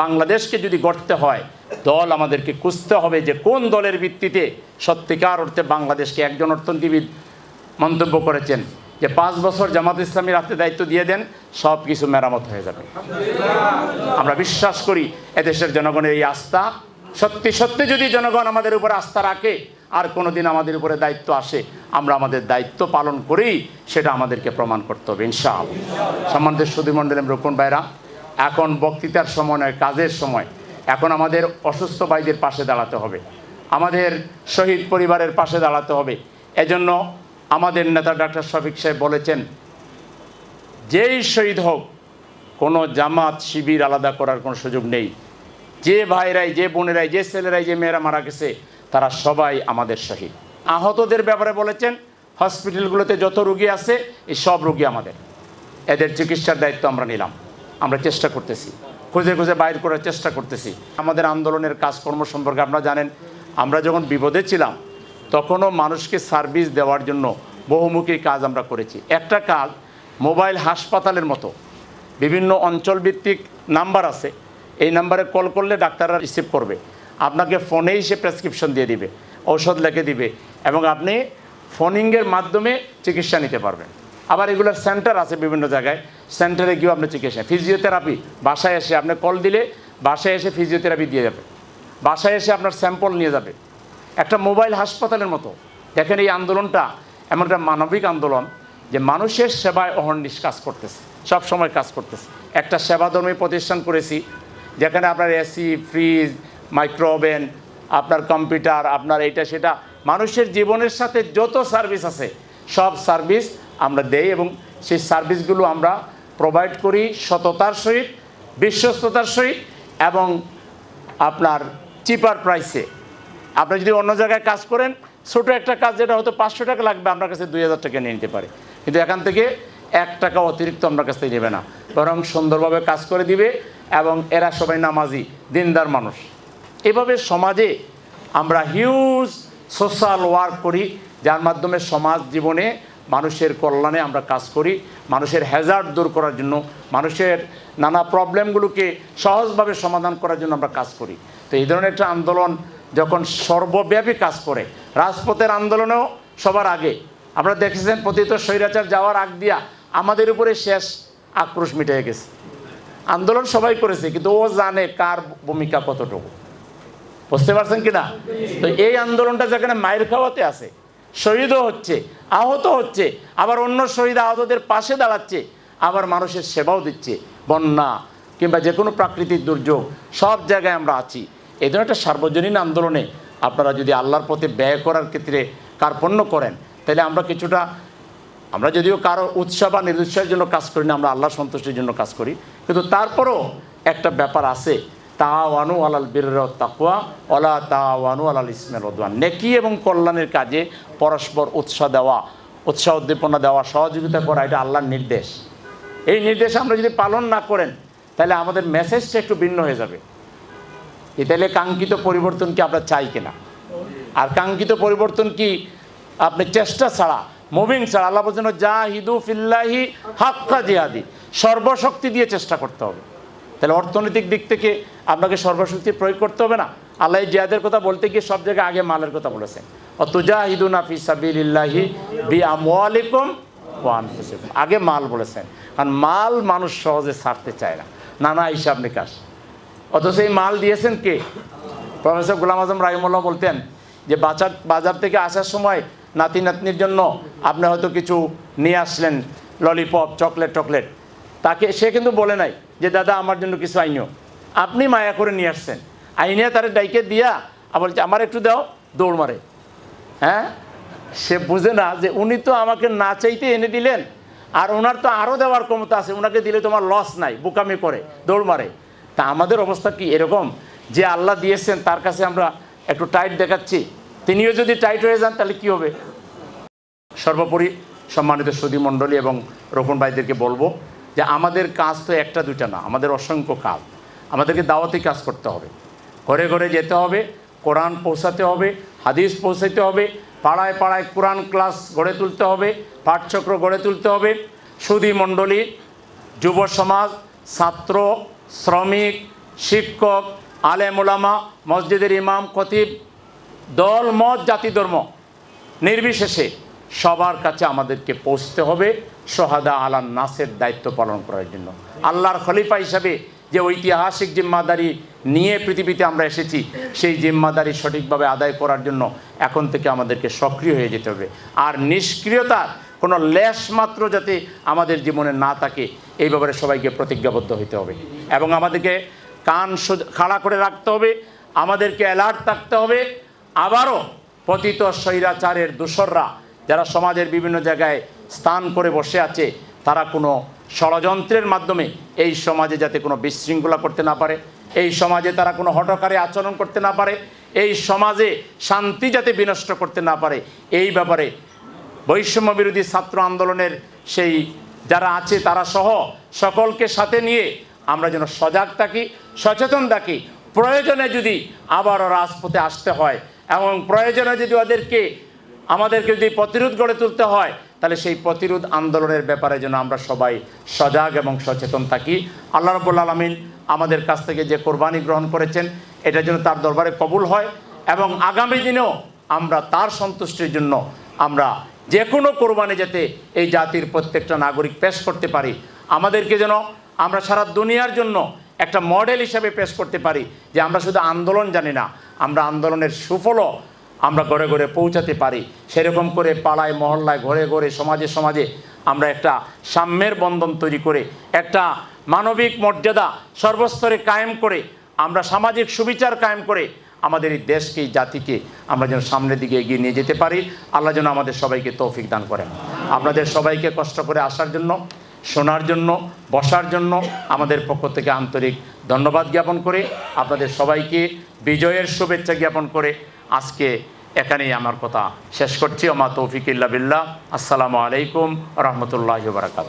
বাংলাদেশকে যদি গড়তে হয়, দল আমাদেরকে খুঁজতে হবে যে কোন দলের ভিত্তিতে সত্যিকার অর্থে বাংলাদেশকে একজন অর্থনীতিবিদ মন্তব্য করেছেন। যে পাঁচ বছর জামাত ইসলামীর হাতে দায়িত্ব দিয়ে দেন, সব কিছু মেরামত হয়ে যাবে। আমরা বিশ্বাস করি এদেশের জনগণের এই আস্থা। সত্যি সত্যি যদি জনগণ আমাদের উপরে আস্থা রাখে, আর কোনোদিন আমাদের উপরে দায়িত্ব আসে, আমরা আমাদের দায়িত্ব পালন করেই সেটা আমাদেরকে প্রমাণ করতে হবে ইনশাআল সম্মানিত সুধীমণ্ডলের রোপণ ভাইরা এখন বক্তৃতার সময় নয়, কাজের সময়। এখন আমাদের অসুস্থ ভাইদের পাশে দাঁড়াতে হবে। আমাদের শহীদ পরিবারের পাশে দাঁড়াতে হবে। এজন্য আমাদের নেতা ডাক্তার শফিক সাহেব বলেছেন, যেই শহীদ হোক, কোনো জামাত, শিবির আলাদা করার কোনো সুযোগ নেই। যে ভাইরাই, যে বোনেরাই, যে ছেলেরাই, যে মেয়েরা মারা গেছে, তারা সবাই আমাদের শহীদ। আহতদের ব্যাপারে বলেছেন, হসপিটালগুলোতে যত রুগী আছে, এই সব রুগী আমাদের। এদের চিকিৎসার দায়িত্ব আমরা নিলাম। আমরা চেষ্টা করতেছি। খুঁজে খুঁজে বাইর করার চেষ্টা করতেছি। আমাদের আন্দোলনের কাজকর্ম সম্পর্কে আপনারা জানেন, আমরা যখন বিপদে ছিলাম, তখনও মানুষকে সার্ভিস দেওয়ার জন্য বহুমুখী কাজ আমরা করেছি। একটা কাজ, মোবাইল হাসপাতালের মতো। বিভিন্ন অঞ্চলভিত্তিক নাম্বার আছে। এই নাম্বারে কল করলে ডাক্তাররা রিসিভ করবে। আপনাকে ফোনেই সে প্রেসক্রিপশন দিয়ে দিবে, ঔষধ লেখে দিবে এবং আপনি ফোনিংয়ের মাধ্যমে চিকিৎসা নিতে পারবেন। আবার এগুলোর সেন্টার আছে বিভিন্ন জায়গায়। সেন্টারে গিয়েও আপনি চিকিৎসা ফিজিওথেরাপি বাসায় এসে আপনি কল দিলে বাসায় এসে ফিজিওথেরাপি দিয়ে যাবে। বাসায় এসে আপনার স্যাম্পল নিয়ে যাবে। একটা মোবাইল হাসপাতালের মতো। দেখেন এই আন্দোলনটা এমন একটা মানবিক আন্দোলন যে মানুষের সেবায় অহর্নিশ কাজ করতেছে। সব সময় কাজ করতেছে। একটা সেবাধর্মী প্রতিষ্ঠান করেছি। যেখানে আপনার এসি ফ্রিজ মাইক্রো ওভেন আপনার কম্পিউটার আপনার এইটা, সেটা। মানুষের জীবনের সাথে যত সার্ভিস আছে, সব সার্ভিস আমরা দেই এবং সেই সার্ভিসগুলো আমরা প্রোভাইড করি সততার সহিত, বিশ্বস্ততার সহিত এবং আপনার চিপার প্রাইসে আপনি যদি অন্য জায়গায় কাজ করেন, ছোটো একটা কাজ যেটা হয়তো পাঁচশো টাকা লাগবে, আপনার কাছে দুই হাজার টাকা নিয়ে নিতে পারে। কিন্তু এখান থেকে এক টাকা অতিরিক্ত আপনার কাছ থেকে নেবে না। বরং সুন্দরভাবে কাজ করে দিবে এবং এরা সবাই নামাজি, দিনদার মানুষ। এভাবে সমাজে আমরা হিউজ সোশ্যাল ওয়ার্ক করি, যার মাধ্যমে সমাজ জীবনে মানুষের কল্যাণে আমরা কাজ করি, মানুষের হ্যাজার্ড দূর করার জন্য, মানুষের নানা প্রবলেমগুলোকে সহজভাবে সমাধান করার জন্য আমরা কাজ করি। তো এই ধরনের একটা আন্দোলন যখন সর্বব্যাপী কাজ করে, রাজপথের আন্দোলনেও সবার আগে। আপনারা দেখেছেন পতিত স্বৈরাচার যাওয়ার আগ দিয়া আমাদের উপরে শেষ আক্রোশ মিটে গেছে। আন্দোলন সবাই করেছে, কিন্তু ও জানে কার ভূমিকা কতটুকু। বুঝতে পারছেন কিনা? তো এই আন্দোলনটা যেখানে মায়ের খাওয়াতে আছে শহীদও হচ্ছে, আহত হচ্ছে, আবার অন্য শহীদ আহতদের পাশে দাঁড়াচ্ছে, আবার মানুষের সেবাও দিচ্ছে, বন্যা কিংবা যে কোনো প্রাকৃতিক দুর্যোগ, সব জায়গায় আমরা আছি। এই ধরনের একটা সার্বজনীন আন্দোলনে আপনারা যদি আল্লাহর পথে ব্যয় করার ক্ষেত্রে কার্পণ্য করেন, তাহলে আমরা কিছুটা, আমরা যদিও কারও উৎসাহ বা নিরুৎসাহের জন্য কাজ করি না, আমরা আল্লাহ সন্তুষ্টির জন্য কাজ করি, কিন্তু তারপরও একটা ব্যাপার আছে তাওয়ানু আলাল বীর তাকুয়া ওলা তাওয়ানু আলাল ইসমেল ওদওয়ান নেকি এবং কল্যাণের কাজে পরস্পর উৎসাহ দেওয়া, উৎসাহ উদ্দীপনা দেওয়া, সহযোগিতা করা, এটা আল্লাহর নির্দেশ। এই নির্দেশ আমরা যদি পালন না করেন, তাহলে আমাদের মেসেজটা একটু ভিন্ন হয়ে যাবে। তাহলে কাঙ্ক্ষিত পরিবর্তন কি আমরা চাই কিনা? আর কাঙ্ক্ষিত পরিবর্তন কি? আপনি চেষ্টা ছাড়া মুভিং ছাড়া, আল্লাহ বলছেন যা হিদু ফিল্লাহি হাক্কা জিহাদি। সর্বশক্তি দিয়ে চেষ্টা করতে হবে। তাহলে অর্থনৈতিক দিক থেকে আপনাকে সর্বশক্তি প্রয়োগ করতে হবে না। আল্লাহ জিয়াদের কথা বলতে গিয়ে সব জায়গায় আগে মালের কথা বলেছেন। অতুজা হিদু নাফি সাবিল্লাহি বি আগে মাল বলেছেন। কারণ মাল মানুষ সহজে ছাড়তে চায় না। নানা হিসাব নিকাশ। অথচ এই মাল দিয়েছেন কে? প্রফেসর গুলাম আজম রাহিমুল্লাহ বলতেন যে বাজার বাজার থেকে আসার সময় নাতি নাতনির জন্য আপনি হয়তো কিছু নিয়ে আসলেন, ললিপপ, চকলেট, টকলেট। তাকে, সে কিন্তু বলে নাই। যে দাদা আমার জন্য কিছু আইনিও আপনি মায়া করে নিয়ে আসছেন। আইনে তার ডাইকে দিয়া আবার বলছে, আমার একটু দাও দৌড় মারে। হ্যাঁ? সে বুঝে না যে উনি তো আমাকে না চাইতে এনে দিলেন আর ওনার তো আরও দেওয়ার ক্ষমতা আছে ওনাকে দিলে তোমার লস নাই বোকামি করে দৌড় মারে। তা আমাদের অবস্থা কি এরকম? যে আল্লাহ দিয়েছেন তার কাছে আমরা একটু টাইট দেখাচ্ছি। তিনিও যদি টাইট হয়ে যান তাহলে কি হবে? সর্বোপরি সম্মানিত সুদী মণ্ডলী এবং রোপণ ভাইদেরকে বলব যে আমাদের কাজ তো একটা দুটা না, আমাদের অসংখ্য কাজ। আমাদেরকে দাওয়াতি কাজ করতে হবে। ঘরে ঘরে যেতে হবে, কোরআন পৌঁছাতে হবে, হাদিস পৌঁছাতে হবে, পাড়ায় পাড়ায় কোরআন ক্লাস গড়ে তুলতে হবে, পাঠচক্র গড়ে তুলতে হবে। সুদী মণ্ডলী, যুব সমাজ, ছাত্র, শ্রমিক, শিক্ষক, আলেম ওলামা, মসজিদের ইমাম, খতিব, দল, মত, জাতি, ধর্ম। নির্বিশেষে সবার কাছে আমাদেরকে পৌঁছতে হবে সোহাদা আলান নাসের দায়িত্ব পালন করার জন্য। আল্লাহর খলিফা হিসাবে যে ঐতিহাসিক জিম্মাদারি নিয়ে পৃথিবীতে আমরা এসেছি, সেই জিম্মাদারি সঠিকভাবে আদায় করার জন্য এখন থেকে আমাদেরকে সক্রিয় হয়ে যেতে হবে। আর নিষ্ক্রিয়তার কোনো লেশ মাত্র যাতে আমাদের জীবনে না থাকে, এই ব্যাপারে সবাইকে প্রতিজ্ঞাবদ্ধ হতে হবে। এবং আমাদেরকে কান খাড়া করে রাখতে হবে, আমাদেরকে অ্যালার্ট থাকতে হবে। আবারও পতিত স্বৈরাচারের দোসররা যারা সমাজের বিভিন্ন জায়গায় স্থান করে বসে আছে, তারা কোনো ষড়যন্ত্রের মাধ্যমে এই সমাজে যাতে কোনো বিশৃঙ্খলা করতে না পারে, এই সমাজে তারা কোনো হটকারে আচরণ করতে না পারে, এই সমাজে শান্তি যাতে বিনষ্ট করতে না পারে, এই ব্যাপারে বৈষম্য বিরোধী ছাত্র আন্দোলনের সেই যারা আছে, তারা সহ সকলকে সাথে নিয়ে আমরা যেন সজাগ থাকি, সচেতন থাকি। প্রয়োজনে যদি আবারও রাজপথে আসতে হয়, এবং প্রয়োজনে যদি ওদেরকে আমাদেরকে যদি প্রতিরোধ গড়ে তুলতে হয়, তাহলে সেই প্রতিরোধ আন্দোলনের ব্যাপারে যেন আমরা সবাই সজাগ এবং সচেতন থাকি। আল্লাহ রব্বুল আলমিন আমাদের কাছ থেকে যে কোরবানি গ্রহণ করেছেন, এটা যেন তার দরবারে কবুল হয় এবং আগামী দিনেও আমরা তার সন্তুষ্টির জন্য আমরা যে কোনো কোরবানি যাতে এই জাতির প্রত্যেকটা নাগরিক পেশ করতে পারি। আমাদেরকে যেন আমরা সারা দুনিয়ার জন্য একটা মডেল হিসাবে পেশ করতে পারি যে আমরা শুধু আন্দোলন জানি না, আমরা আন্দোলনের সুফলও আমরা ঘরে ঘরে পৌঁছাতে পারি। সেরকম করে পাড়ায়, মহল্লায়, ঘরে ঘরে, সমাজে সমাজে আমরা একটা সাম্যের বন্ধন তৈরি করে, একটা মানবিক মর্যাদা সর্বস্তরে কায়েম করে, আমরা সামাজিক সুবিচার কায়েম করে আমাদের এই দেশকে জাতিকে আমরা যেন সামনের দিকে এগিয়ে নিয়ে যেতে পারি। আল্লাহ যেন আমাদের সবাইকে তৌফিক দান করেন। আপনাদের সবাইকে কষ্ট করে আসার জন্য, শোনার জন্য, বসার জন্য আমাদের পক্ষ থেকে আন্তরিক ধন্যবাদ জ্ঞাপন করে, আপনাদের সবাইকে বিজয়ের শুভেচ্ছা জ্ঞাপন করে আজকে এখানেই আমার কথা শেষ করছি। আমার তৌফিক ইল্লা বিল্লাহ। আসসালামু আলাইকুম রহমতুল্লাহ বারাকাত